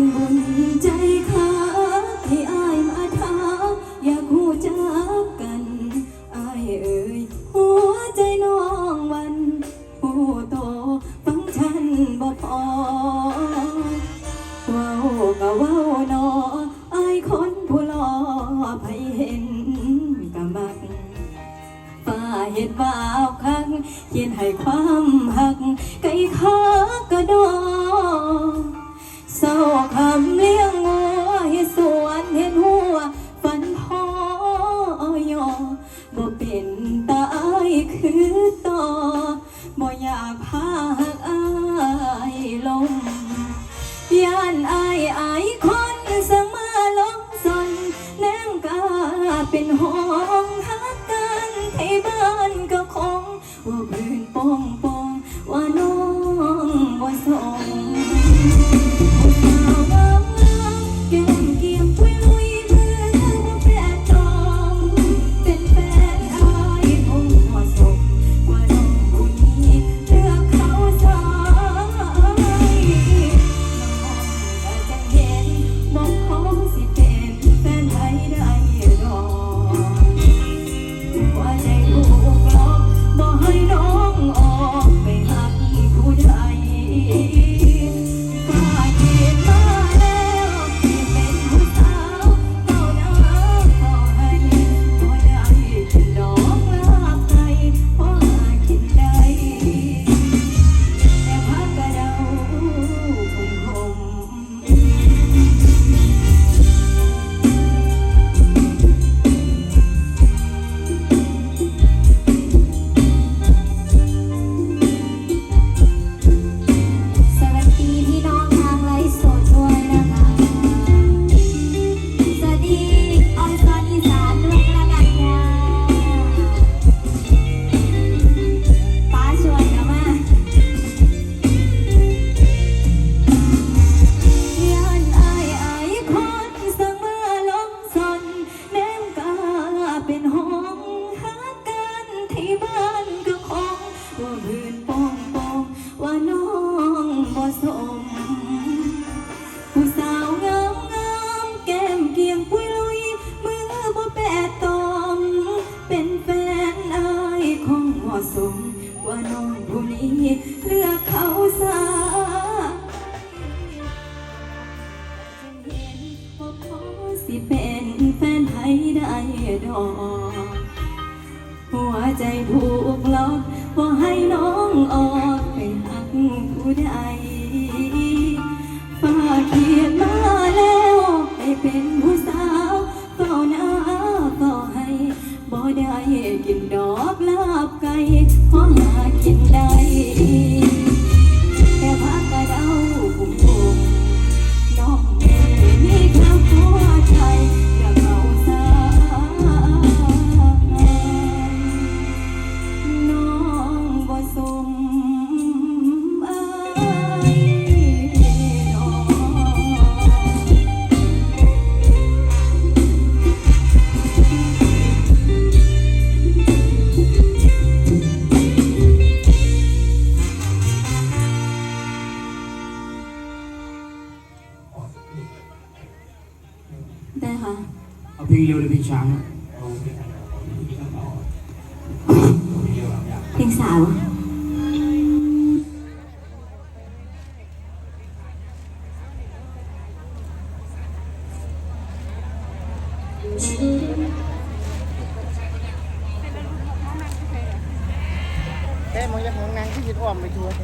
เป็นบุญใจขาที่อายมาทาอยากหูจักกันอายเอ่ยหัวใจน้องวันผู้โตฟังฉันบ่พอเว้าก็เว้านออายคนผู้หลอไผเห็นกะมักฝ่าเห็นว่าเอาคักเขียนให้ความหักไก่ขากระดอ เศร้าคำเลี้ยงงัวให้สวนเห็นหัว ฝันพอยอบ่เป็นตาอายคือต่อบ่อยากพาหักอายลงย่านอายอายคนสั่งมาลงสนแนงกาเป็นห้องหักกันให้บ้านก็คงว่า ใจถูกลอกบ่ให้น้องออกไปหักผู้ใด ได้ค่ะ เอาเพลงเร็วเลยเพลงช้าเพลงสาว แต่มึงจะของนางที่ยึดอ้อมไปทัวร์